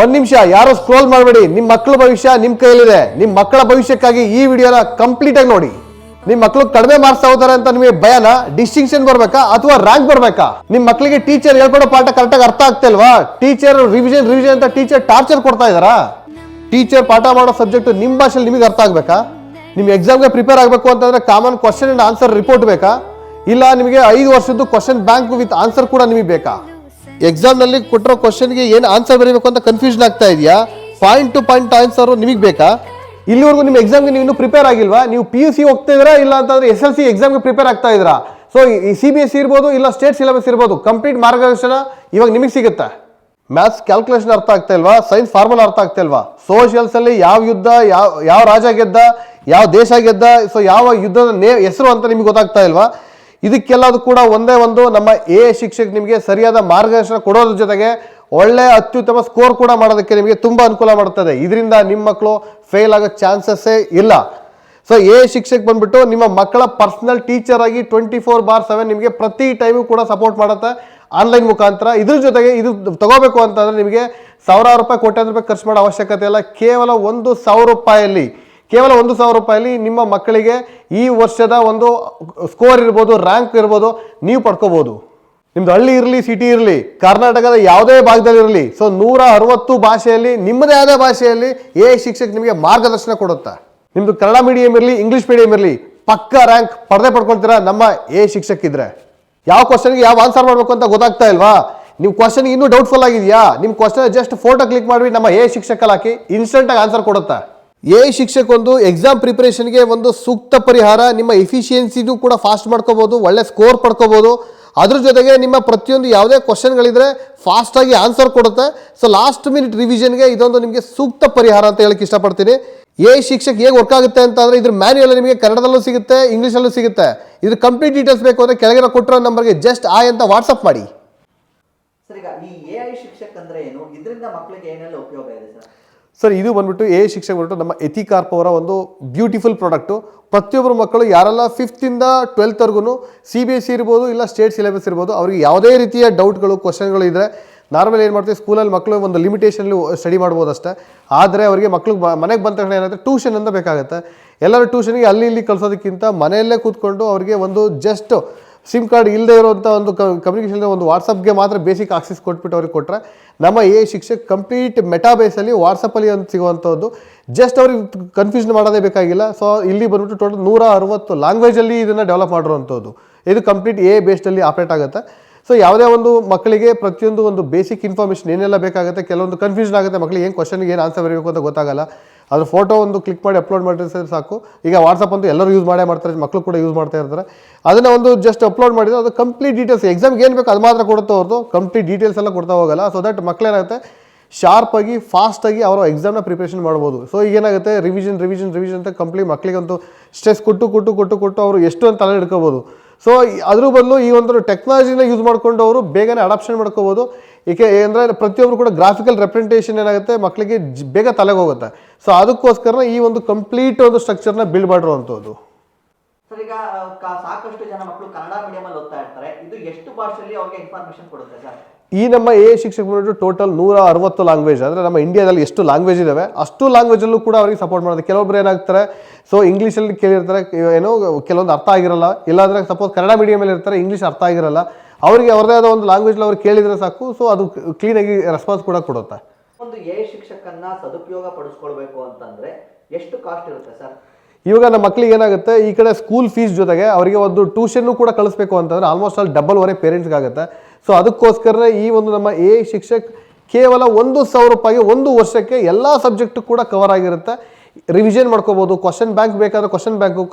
ಒಂದ್ ನಿಮಿಷ, ಯಾರು ಸ್ಕ್ರೋಲ್ ಮಾಡಬೇಡಿ. ನಿಮ್ಮ ಮಕ್ಕಳ ಭವಿಷ್ಯ ನಿಮ್ಮ ಕೈಯಲ್ಲಿದೆ. ನಿಮ್ಮ ಮಕ್ಕಳ ಭವಿಷ್ಯಕ್ಕಾಗಿ ಈ ವಿಡಿಯೋನ ಕಂಪ್ಲೀಟ್ ಆಗಿ ನೋಡಿ. ನಿಮ್ಮ ಮಕ್ಕಳು ಕಡಿಮೆ ಮಾರ್ಕ್ಸ್ ಆಗುತ್ತಾರೆ ಅಂತ ನಿಮಗೆ ಭಯನ? ಡಿಸ್ಟಿಂಕ್ಷನ್ ಬರ್ಬೇಕಾ? ಅಥವಾ ರ್ಯಾಂಕ್ ಬರ್ಬೇಕಾ? ನಿಮ್ಮ ಮಕ್ಕಳಿಗೆ ಟೀಚರ್ ಹೇಳ್ಕೊಡೋ ಪಾಠ ಕರೆಕ್ಟಾಗಿ ಅರ್ಥ ಆಗ್ತಿಲ್ವಾ ಟೀಚರ್ ರಿವಿಷನ್ ರಿವಿಷನ್ ಅಂತ ಟೀಚರ್ ಟಾರ್ಚರ್ ಕೊಡ್ತಾ ಇದಾರಾ ಟೀಚರ್ ಪಾಠ ಮಾಡೋ ಸಬ್ಜೆಕ್ಟ್ ನಿಮ್ಮ ಭಾಷೆಯಲ್ಲಿ ನಿಮಗೆ ಅರ್ಥ ಆಗ್ಬೇಕಾ? ನಿಮ್ ಎಕ್ಸಾಮ್ಗೆ ಪ್ರಿಪೇರ್ ಆಗಬೇಕು ಅಂತಂದ್ರೆ common question and answer report ಬೇಕಾ? ಇಲ್ಲ, ನಿಮಗೆ ಐದು ವರ್ಷದ್ದು ಕ್ವಶನ್ ಬ್ಯಾಂಕ್ ವಿತ್ ಆನ್ಸರ್ ಕೂಡ ನಿಮಗೆ ಬೇಕಾ? ಎಕ್ಸಾಮ್ನಲ್ಲಿ ಕೊಟ್ಟಿರೋ ಕ್ವಶನ್ಗೆ ಏನು ಆನ್ಸರ್ ಬರೀಬೇಕು ಅಂತ ಕನ್ಫ್ಯೂಷನ್ ಆಗ್ತಾ ಇದೆಯಾ? ಪಾಯಿಂಟ್ ಟು ಪಾಯಿಂಟ್ ಆನ್ಸರ್ ನಿಮಗೆ ಬೇಕಾ? ಇಲ್ಲಿವರೆಗೂ ನಿಮ್ಮ ಎಕ್ಸಾಮ್ಗೆ ನೀವು ಇನ್ನೂ ಪ್ರಿಪೇರ್ ಆಗಿಲ್ವಾ? ನೀವು ಪಿ ಯು ಸಿ ಹೋಗ್ತಾ ಇದ್ದೀರಾ ಇಲ್ಲ ಅಂತಂದ್ರೆ ಎಸ್ ಎಲ್ ಸಿ ಎಕ್ಸಾಮ್ಗೆ ಪ್ರಿಪೇರ್ ಆಗ್ತಾ ಇದ್ದೀರಾ? ಸೊ ಈ ಸಿ ಬಿ ಎಸ್ ಸಿ ಇರ್ಬೋದು ಇಲ್ಲ ಸ್ಟೇಟ್ ಸಿಲೆಬಸ್ ಇರ್ಬೋದು ಕಂಪ್ಲೀಟ್ ಮಾರ್ಗದರ್ಶನ ಇವಾಗ ನಿಮಗೆ ಸಿಗುತ್ತೆ. ಮ್ಯಾಥ್ಸ್ ಕ್ಯಾಲ್ಕುಲೇಷನ್ ಅರ್ಥ ಆಗ್ತಾ ಇಲ್ವಾ? ಸೈನ್ಸ್ ಫಾರ್ಮುಲಾ ಅರ್ಥ ಆಗ್ತಾ ಇಲ್ವಾ? ಸೋಷಿಯಲ್ಸಲ್ಲಿ ಯಾವ ಯುದ್ಧ, ಯಾವ ಯಾವ ರಾಜ ಗೆದ್ದ, ಯಾವ ದೇಶ ಗೆದ್ದ ಸೊ ಯಾವ ಯುದ್ಧದ ನೇ, ಹೆಸರು ಅಂತ ನಿಮ್ಗೆ ಗೊತ್ತಾಗ್ತಾ ಇಲ್ವಾ? ಇದಕ್ಕೆಲ್ಲದು ಕೂಡ ಒಂದೇ ಒಂದು ನಮ್ಮ ಎ ಶಿಕ್ಷಕ ನಿಮಗೆ ಸರಿಯಾದ ಮಾರ್ಗದರ್ಶನ ಕೊಡೋದ್ರ ಜೊತೆಗೆ ಒಳ್ಳೆ ಅತ್ಯುತ್ತಮ ಸ್ಕೋರ್ ಕೂಡ ಮಾಡೋದಕ್ಕೆ ನಿಮಗೆ ತುಂಬ ಅನುಕೂಲ ಮಾಡುತ್ತದೆ. ಇದರಿಂದ ನಿಮ್ಮ ಮಕ್ಕಳು ಫೇಲ್ ಆಗೋ ಚಾನ್ಸಸ್ಸೇ ಇಲ್ಲ. ಸೊ ಎ ಶಿಕ್ಷಕ್ ಬಂದ್ಬಿಟ್ಟು ನಿಮ್ಮ ಮಕ್ಕಳ ಪರ್ಸನಲ್ ಟೀಚರ್ ಆಗಿ ಟ್ವೆಂಟಿ ಫೋರ್ ಬಾರ್ ಸೆವೆನ್ ನಿಮಗೆ ಪ್ರತಿ ಟೈಮು ಕೂಡ ಸಪೋರ್ಟ್ ಮಾಡುತ್ತೆ. ಆನ್ಲೈನ್ ಮುಖಾಂತರ. ಇದ್ರ ಜೊತೆಗೆ ಇದು ತಗೋಬೇಕು ಅಂತಂದ್ರೆ ನಿಮಗೆ ಸಾವಿರಾರು ರೂಪಾಯಿ, ಕೋಟ್ಯಾಂತರ ರೂಪಾಯಿ ಖರ್ಚು ಮಾಡೋ ಅವಶ್ಯಕತೆ ಇಲ್ಲ. ಕೇವಲ ಒಂದು ಸಾವಿರ ರೂಪಾಯಲ್ಲಿ ಕೇವಲ ಒಂದು ಸಾವಿರ ರೂಪಾಯಲ್ಲಿ ನಿಮ್ಮ ಮಕ್ಕಳಿಗೆ ಈ ವರ್ಷದ ಒಂದು ಸ್ಕೋರ್ ಇರ್ಬೋದು ರ್ಯಾಂಕ್ ಇರ್ಬೋದು, ನೀವು ಪಡ್ಕೋಬೋದು. ನಿಮ್ದು ಹಳ್ಳಿ ಇರಲಿ ಸಿಟಿ ಇರಲಿ, ಕರ್ನಾಟಕದ ಯಾವುದೇ ಭಾಗದಲ್ಲಿ ಇರಲಿ ಸೊ ನೂರ ಅರವತ್ತು ಭಾಷೆಯಲ್ಲಿ, ನಿಮ್ಮದೇ ಆದ ಭಾಷೆಯಲ್ಲಿ ಎ ಶಿಕ್ಷಕ ನಿಮಗೆ ಮಾರ್ಗದರ್ಶನ ಕೊಡುತ್ತೆ? ನಿಮ್ಮದು ಕನ್ನಡ ಮೀಡಿಯಂ ಇರಲಿ ಇಂಗ್ಲಿಷ್ ಮೀಡಿಯಂ ಇರಲಿ, ಪಕ್ಕ ರ್ಯಾಂಕ್ ಪಡೆದೇ ಪಡ್ಕೊಳ್ತೀರಾ ನಮ್ಮ ಎ ಶಿಕ್ಷಕ ಇದ್ರೆ ಯಾವ ಕ್ವಶನ್ಗೆ ಯಾವ ಆನ್ಸರ್ ಮಾಡಬೇಕು ಅಂತ ಗೊತ್ತಾಗ್ತಾ ಇಲ್ವಾ? ನಿಮ್ಮ ಕ್ವಶನ್ಗೆ ಇನ್ನೂ ಡೌಟ್ಫುಲ್ ಆಗಿದೆಯಾ? ನಿಮ್ಮ ಕ್ವಶನ್ ಜಸ್ಟ್ ಫೋಟೋ ಕ್ಲಿಕ್ ಮಾಡಿ ನಮ್ಮ ಎ ಶಿಕ್ಷಕಲ್ಲಿ ಹಾಕಿ ಇನ್ಸ್ಟೆಂಟಾಗಿ ಆನ್ಸರ್ ಕೊಡುತ್ತೆ? ಎ ಶಿಕ್ಷಕೊಂದು ಎಕ್ಸಾಮ್ ಪ್ರಿಪ್ರೇಷನ್ಗೆ ಒಂದು ಸೂಕ್ತ ಪರಿಹಾರ, ನಿಮ್ಮ ಎಫಿಷಿಯನ್ಸಿದು ಕೂಡ ಫಾಸ್ಟ್ ಮಾಡ್ಕೋಬೋದು, ಒಳ್ಳೆ ಸ್ಕೋರ್ ಪಡ್ಕೋಬೋದು. ಅದ್ರ ಜೊತೆಗೆ ನಿಮ್ಮ ಪ್ರತಿಯೊಂದು ಯಾವುದೇ ಕ್ವಶನ್ಗಳಿದ್ರೆ ಫಾಸ್ಟಾಗಿ ಆನ್ಸರ್ ಕೊಡುತ್ತೆ. ಸೊ ಲಾಸ್ಟ್ ಮಿನಿಟ್ ರಿವಿಷನ್ಗೆ ಇದೊಂದು ನಿಮಗೆ ಸೂಕ್ತ ಪರಿಹಾರ ಅಂತ ಹೇಳಕ್ಕೆ ಇಷ್ಟಪಡ್ತೀನಿ. ಎ ಶಿಕ್ಷಕ್ ಹೇಗೆ ವರ್ಕ್ ಆಗುತ್ತೆ ಅಂತ ಅಂದ್ರೆ ಇದ್ರ ಮ್ಯಾನ್ಯಲ್ ನಿಮಗೆ ಕನ್ನಡದಲ್ಲೂ ಸಿಗುತ್ತೆ, ಇಂಗ್ಲೀಷಲ್ಲೂ ಸಿಗುತ್ತೆ. ಇದ್ರ ಕಂಪ್ಲೀಟ್ ಡೀಟೇಲ್ಸ್ ಬೇಕು ಅಂದರೆ ಕೆಳಗಿನ ಕೊಟ್ಟಿರೋ ನಂಬರ್ಗೆ ಜಸ್ಟ್ ಆಯ್ ಅಂತ ವಾಟ್ಸಪ್ ಮಾಡಿ. ಸರ್ ಈ ಎ ಐ ಶಿಕ್ಷಕ್ ಅಂದ್ರೆ ಏನು? ಇದರಿಂದ ಮಕ್ಕಳಿಗೆ ಏನೆಲ್ಲ ಉಪಯೋಗ ಇದೆ ಸರ್? ಸರ್, ಇದು ಬಂದ್ಬಿಟ್ಟು ಎ ಶಿಕ್ಷಕ ಬಂದ್ಬಿಟ್ಟು ನಮ್ಮ ಎಥಿಕಾರ್ಪ್ ಅವರ ಒಂದು ಬ್ಯೂಟಿಫುಲ್ ಪ್ರಾಡಕ್ಟು. ಪ್ರತಿಯೊಬ್ಬರು ಮಕ್ಕಳು, ಯಾರೆಲ್ಲ ಫಿಫ್ತಿಂದ ಟ್ವೆಲ್ತ್ವರೆಗೂ ಸಿ ಬಿ ಎಸ್ ಸಿ ಇರ್ಬೋದು, ಇಲ್ಲ ಸ್ಟೇಟ್ ಸಿಲೆಬಸ್ ಇರ್ಬೋದು, ಅವ್ರಿಗೆ ಯಾವುದೇ ರೀತಿಯ ಡೌಟ್ಗಳು ಕ್ವಶನ್ಗಳು ಇದ್ದರೆ ನಾರ್ಮಲ್ ಏನು ಮಾಡ್ತೀವಿ ಸ್ಕೂಲಲ್ಲಿ ಮಕ್ಕಳು ಒಂದು ಲಿಮಿಟೇಷನಲ್ಲಿ ಸ್ಟಡಿ ಮಾಡ್ಬೋದು ಅಷ್ಟೇ ಆದರೆ ಅವರಿಗೆ ಮಕ್ಕಳು ಮನೆಗೆ ಬಂದ ತಕ್ಷಣ ಏನಾಗುತ್ತೆ ಟ್ಯೂಷನ್ ಅಂತ ಬೇಕಾಗುತ್ತೆ. ಎಲ್ಲರೂ ಟ್ಯೂಷನಿಗೆ ಅಲ್ಲಿ ಇಲ್ಲಿ ಕಳ್ಸೋದಕ್ಕಿಂತ ಮನೆಯಲ್ಲೇ ಕೂತ್ಕೊಂಡು ಅವರಿಗೆ ಒಂದು ಜಸ್ಟ್ ಸಿಮ್ ಕಾರ್ಡ್ ಇಲ್ಲದೆ ಇರುವಂಥ ಒಂದು ಕಮ್ಯುನಿಕೇಷನ್ ಒಂದು ವಾಟ್ಸಪ್ಗೆ ಮಾತ್ರ ಬೇಸಿಕ್ ಆಕ್ಸೆಸ್ ಕೊಟ್ಬಿಟ್ಟು ಅವ್ರಿಗೆ ಕೊಟ್ಟರೆ ನಮ್ಮ ಎ ಶಿಕ್ಷಕ್ ಕಂಪ್ಲೀಟ್ ಮೆಟಾಬೇಸಲ್ಲಿ ವಾಟ್ಸಪ್ಪಲ್ಲಿ ಒಂದು ಸಿಗುವಂಥದ್ದು ಜಸ್ಟ್ ಅವ್ರಿಗೆ ಕನ್ಫ್ಯೂಷನ್ ಮಾಡೋದೇ ಬೇಕಾಗಿಲ್ಲ. ಸೊ ಇಲ್ಲಿ ಬಂದ್ಬಿಟ್ಟು ಟೋಟಲ್ ನೂರ ಅರವತ್ತು ಲ್ಯಾಂಗ್ವೇಜಲ್ಲಿ ಇದನ್ನು ಡೆವಲಪ್ ಮಾಡಿರುವಂಥದ್ದು ಇದು ಕಂಪ್ಲೀಟ್ ಎ ಬೇಸ್ಡಲ್ಲಿ ಆಪ್ರೇಟ್ ಆಗುತ್ತೆ. ಸೊ ಯಾವುದೇ ಒಂದು ಮಕ್ಕಳಿಗೆ ಪ್ರತಿಯೊಂದು ಒಂದು ಬೇಸಿಕ್ ಇನ್ಫಾರ್ಮೇಷನ್ ಏನೆಲ್ಲ ಬೇಕಾಗುತ್ತೆ, ಕೆಲವೊಂದು ಕನ್ಫ್ಯೂಷನ್ ಆಗುತ್ತೆ ಮಕ್ಕಳಿಗೆ ಏನು ಕ್ವಶನ್ಗೆ ಏನು ಆನ್ಸರ್ ಬರಬೇಕು ಅಂತ ಗೊತ್ತಾಗಲ್ಲ. ಅದ್ರ ಫೋಟೋ ಒಂದು ಕ್ಲಿಕ್ ಮಾಡಿ ಅಪ್ಲೋಡ್ ಮಾಡಿದ್ರೆ ಸಾಕು. ಈಗ ವಾಟ್ಸಪ್ ಅಂತೂ ಎಲ್ಲರೂ ಯೂಸ್ ಮಾಡೇ ಮಾಡ್ತಾರೆ ಮಕ್ಕಳು ಕೂಡ ಯೂಸ್ ಮಾಡ್ತಾ ಇರ್ತಾರೆ. ಅದನ್ನು ಒಂದು ಜಸ್ಟ್ ಅಪ್ಲೋಡ್ ಮಾಡಿದ್ರೆ ಅದು ಕಂಪ್ಲೀಟ್ ಡೀಟೇಲ್ಸ್ ಎಕ್ಸಾಮ್ಗೆ ಏನು ಬೇಕು ಅದು ಮಾತ್ರ ಕೊಡುತ್ತೆ ಅವ್ರದ್ದು ಕಂಪ್ಲೀಟ್ ಡೀಟೇಲ್ಸ್ ಎಲ್ಲ ಕೊಡ್ತಾ ಹೋಗಲ್ಲ. ಸೊ ದಟ್ ಮಕ್ಕಳೇನಾಗುತ್ತೆ ಶಾರ್ಪಾಗಿ ಫಾಸ್ಟಾಗಿ ಅವರು ಎಕ್ಸಾಮ್ನ ಪ್ರಿಪ್ರೇಷನ್ ಮಾಡ್ಬೋದು. ಸೊ ಈಗ ಏನಾಗುತ್ತೆ ರಿವಿಷನ್ ರಿವಿಷನ್ ರಿವಿಷನ್ ಅಂತ ಕಂಪ್ಲೀಟ್ ಮಕ್ಕಳಿಗಂತೂ ಸ್ಟ್ರೆಸ್ ಕೊಟ್ಟು ಕೊಟ್ಟು ಕೊಟ್ಟು ಕೊಟ್ಟು ಅವರು ಎಷ್ಟು ಅಂತ ತಲೆ ಹಿಡ್ಕೋಬೋದು. ಸೊ ಅದ್ರ ಬದಲು ಈ ಒಂದು ಟೆಕ್ನಾಲಜಿನ ಯೂಸ್ ಮಾಡಿಕೊಂಡು ಅವರು ಬೇಗನೆ ಅಡಾಪ್ಷನ್ ಮಾಡ್ಕೋಬೋದು. ಏಕೆ ಅಂದರೆ ಪ್ರತಿಯೊಬ್ಬರು ಕೂಡ ಗ್ರಾಫಿಕಲ್ ರೆಪ್ರೆಸೆಂಟೇಷನ್ ಏನಾಗುತ್ತೆ ಮಕ್ಕಳಿಗೆ ಬೇಗ ತಲೆಗೆ ಹೋಗುತ್ತೆ ಸೊ ಅದಕ್ಕೋಸ್ಕರ ಈ ಒಂದು ಕಂಪ್ಲೀಟ್ ಒಂದು ಸ್ಟ್ರಕ್ಚರ್ನ ಬಿಲ್ಡ್ ಮಾಡಿರುವಂಥದ್ದು. ಸರ್ ಈಗ ಸಾಕಷ್ಟು ಜನ ಮಕ್ಕಳು ಕನ್ನಡ ಮೀಡಿಯಂ ಅಲ್ಲಿ ಓದ್ತಾ ಇರ್ತಾರೆ. ಇದು ಎಷ್ಟು ಭಾಷೆಯಲ್ಲಿ ಅವ್ರಿಗೆ ಇನ್ಫಾರ್ಮೇಶನ್ ಕೊಡುತ್ತೆ ಸರ್? ಈ ನಮ್ಮ ಎ ಶಿಕ್ಷಕ ಟೋಟಲ್ ನೂರ ಅರವತ್ತು ಲ್ಯಾಂಗ್ವೇಜ್ ಅಂದರೆ ನಮ್ಮ ಇಂಡಿಯಾದಲ್ಲಿ ಎಷ್ಟು ಲ್ಯಾಂಗ್ವೇಜ್ ಇದಾವೆ ಅಷ್ಟು ಲ್ಯಾಂಗ್ವೇಜಲ್ಲೂ ಕೂಡ ಅವರಿಗೆ ಸಪೋರ್ಟ್ ಮಾಡೋದು. ಕೆಲವೊಬ್ರು ಏನಾಗ್ತಾರೆ ಸೊ ಇಂಗ್ಲೀಷಲ್ಲಿ ಕೇಳಿರ್ತಾರೆ ಏನೋ ಕೆಲವೊಂದು ಅರ್ಥ ಆಗಿರಲ್ಲ ಇಲ್ಲಾಂದರೆ ಸಪೋಸ್ ಕನ್ನಡ ಮೀಡಿಯಮಲ್ಲಿ ಇರ್ತಾರೆ ಇಂಗ್ಲೀಷ್ ಅರ್ಥ ಆಗಿರಲ್ಲ. ಅವರಿಗೆ ಅವ್ರದೇ ಆದ ಒಂದು ಲ್ಯಾಂಗ್ವೇಜ್ ಅವ್ರು ಕೇಳಿದರೆ ಸಾಕು ಸೊ ಅದು ಕ್ಲೀನಾಗಿ ರೆಸ್ಪಾನ್ಸ್ ಕೂಡ ಕೊಡುತ್ತೆ. ಒಂದು ಎ ಶಿಕ್ಷಕನ್ನ ಸದುಪಯೋಗ ಪಡಿಸ್ಕೊಳ್ಬೇಕು ಅಂತಂದ್ರೆ ಎಷ್ಟು ಕಾಸ್ಟ್ ಇರುತ್ತೆ ಸರ್? ಇವಾಗ ನಮ್ಮ ಮಕ್ಳಿಗೆ ಏನಾಗುತ್ತೆ ಈ ಕಡೆ ಸ್ಕೂಲ್ ಫೀಸ್ ಜೊತೆಗೆ ಅವರಿಗೆ ಒಂದು ಟ್ಯೂಷನ್ನು ಕೂಡ ಕಳಿಸ್ಬೇಕು ಅಂತಂದ್ರೆ ಆಲ್ಮೋಸ್ಟ್ ಅಲ್ಲಿ ಡಬಲ್ ವರೆ ಪೇರೆಂಟ್ಸ್ಗಾಗುತ್ತೆ ಸೊ ಅದಕ್ಕೋಸ್ಕರ ಈ ಒಂದು ನಮ್ಮ ಎ ಶಿಕ್ಷಕ್ ಕೇವಲ ಒಂದು ಸಾವಿರ ರೂಪಾಯಿಗೆ ಒಂದು ವರ್ಷಕ್ಕೆ ಎಲ್ಲ ಸಬ್ಜೆಕ್ಟು ಕೂಡ ಕವರ್ ಆಗಿರುತ್ತೆ. ರಿವಿಷನ್ ಮಾಡ್ಕೋಬೋದು ಕ್ವಶನ್ ಬ್ಯಾಂಕ್ ಬೇಕಾದ್ರೆ ಕ್ವಶನ್ ಬ್ಯಾಂಕು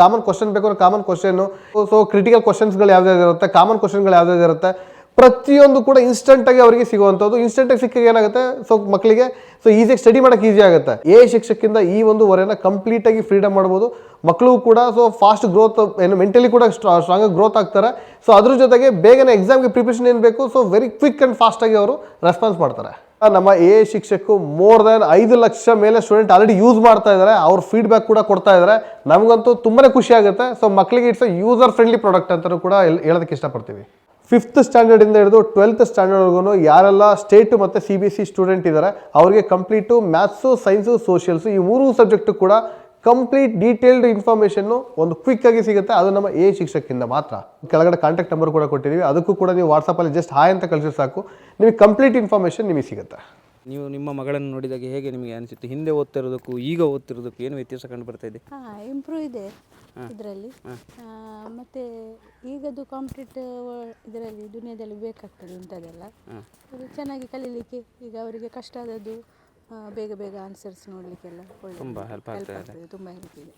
ಕಾಮನ್ ಕ್ವಶನ್ ಬೇಕಾದ್ರೆ ಕಾಮನ್ ಕ್ವಶನ್ನು ಸೊ ಕ್ರಿಟಿಕಲ್ ಕ್ವಶನ್ಸ್ಗಳು ಯಾವ್ದಾವ್ದು ಇರುತ್ತೆ ಕಾಮನ್ ಕ್ವಶನ್ಗಳು ಯಾವ್ದಾವ್ದು ಇರುತ್ತೆ, ಪ್ರತಿಯೊಂದು ಕೂಡ ಇನ್ಸ್ಟೆಂಟಾಗಿ ಅವರಿಗೆ ಸಿಗುವಂಥದ್ದು. ಇನ್ಸ್ಟೆಂಟ್ ಆಗಿ ಸಿಕ್ಕಾಗ ಏನಾಗುತ್ತೆ? ಸೊ ಮಕ್ಕಳಿಗೆ ಸೊ ಈಸಿಯಾಗಿ ಸ್ಟಡಿ ಮಾಡೋಕೆ ಈಸಿ ಆಗುತ್ತೆ. ಎ ಶಿಕ್ಷಕಿಂದ ಈ ಒಂದು ವರೆನ ಕಂಪ್ಲೀಟ್ ಆಗಿ ಫ್ರೀಡಮ್ ಮಾಡ್ಬೋದು. ಮಕ್ಕಳು ಕೂಡ ಸೊ ಫಾಸ್ಟ್ ಗ್ರೋತ್ ಏನು ಮೆಂಟಲಿ ಕೂಡ ಸ್ಟ್ರಾಂಗ್ ಆಗಿ ಗ್ರೋತ್ ಆಗ್ತಾರೆ. ಸೊ ಅದ್ರ ಜೊತೆಗೆ ಬೇಗನೆ ಎಕ್ಸಾಮ್ಗೆ ಪ್ರಿಪ್ರೇಷನ್ ಏನು ಬೇಕು? So very quick and fast ಆಗಿ ಅವರು ರೆಸ್ಪಾನ್ಸ್ ಮಾಡ್ತಾರೆ. ನಮ್ಮ ಎ ಶಿಕ್ಷಕರು ಮೋರ್ ದನ್ ಐದು ಲಕ್ಷ ಮೇಲೆ ಸ್ಟೂಡೆಂಟ್ ಆಲ್ರೆಡಿ ಯೂಸ್ ಮಾಡ್ತಾ ಇದ್ದಾರೆ. ಅವ್ರ ಫೀಡ್ಬ್ಯಾಕ್ ಕೂಡ ಕೊಡ್ತಾ ಇದ್ದಾರೆ. ನಮಗಂತೂ ತುಂಬಾ ಖುಷಿ ಆಗುತ್ತೆ. ಸೊ ಮಕ್ಕಳಿಗೆ ಇಟ್ಸ್ ಯೂಸರ್ ಫ್ರೆಂಡ್ಲಿ ಪ್ರಾಡಕ್ಟ್ ಅಂತಲೂ ಕೂಡ ಹೇಳ್- ಹೇಳೋದಕ್ಕೆ ಇಷ್ಟಪಡ್ತೀವಿ. ಫಿಫ್ತ್ ಸ್ಟ್ಯಾಂಡರ್ಡಿಂದ ಹಿಡಿದು ಟ್ವೆಲ್ತ್ ಸ್ಟ್ಯಾಂಡರ್ಡ್ವರೆಗೂ ಯಾರೆಲ್ಲ ಸ್ಟೇಟ್ ಮತ್ತು C B S C student ಇದ್ದಾರೆ, ಅವರಿಗೆ ಕಂಪ್ಲೀಟು ಮ್ಯಾಥ್ಸು ಸೈನ್ಸು ಸೋಷಿಯಲ್ಸು ಈ ಮೂರು ಸಬ್ಜೆಕ್ಟು ಕೂಡ ಕಂಪ್ಲೀಟ್ ಡೀಟೇಲ್ಡ್ ಇನ್ಫಾರ್ಮೇಷನ್ನು ಒಂದು ಕ್ವಿಕ್ ಆಗಿ ಸಿಗುತ್ತೆ. ಅದು ನಮ್ಮ ಎ ಶಿಕ್ಷಕಿಂದ ಮಾತ್ರ. ಕೆಳಗಡೆ ಕಾಂಟ್ಯಾಕ್ಟ್ ನಂಬರ್ ಕೂಡ ಕೊಟ್ಟಿದ್ದೀವಿ. ಅದಕ್ಕೂ ಕೂಡ ನೀವು ವಾಟ್ಸಪ್ಪಲ್ಲಿ ಜಸ್ಟ್ ಹಾಯ್ ಅಂತ ಕಳಿಸಿದ್ರೆ ಸಾಕು. ನಿಮಗೆ ಕಂಪ್ಲೀಟ್ ಇನ್ಫಾರ್ಮೇಷನ್ ನಿಮಗೆ ಸಿಗುತ್ತೆ. ನೀವು ನಿಮ್ಮ ಮಗಳನ್ನು ನೋಡಿದಾಗ ಹೇಗೆ ನಿಮಗೆ ಅನಿಸುತ್ತೆ? ಹಿಂದೆ ಓದ್ತಿರೋದಕ್ಕೂ ಈಗ ಓದ್ತಿರೋದಕ್ಕೂ ಏನು ವ್ಯತ್ಯಾಸ ಕಂಡು ಬರ್ತಾ ಇದೆ ಇಂಪ್ರೂವ್ ಇದೆ ಇದರಲ್ಲಿ. ಮತ್ತೆ ಈಗದು ಕಾಂಪ್ಲೀಟ್ ಇದರಲ್ಲಿ ದುನಿಯಾದಲ್ಲಿ ಬೇಕಾಗ್ತದೆ ಇಂಥದ್ದೆಲ್ಲ ಚೆನ್ನಾಗಿ ಕಲೀಲಿಕ್ಕೆ ಈಗ ಅವರಿಗೆ ಕಷ್ಟ ಆದದ್ದು. ಬೇಗ ಬೇಗ ಆನ್ಸರ್ಸ್ ನೋಡಲಿಕ್ಕೆಲ್ಲ ಒಳ್ಳೆ ತುಂಬ ಹೆಲ್ಪ್ ಆಗ್ತಾ ಇದೆ. ತುಂಬ ಹೆಲ್ಪ್ ಇದೆ.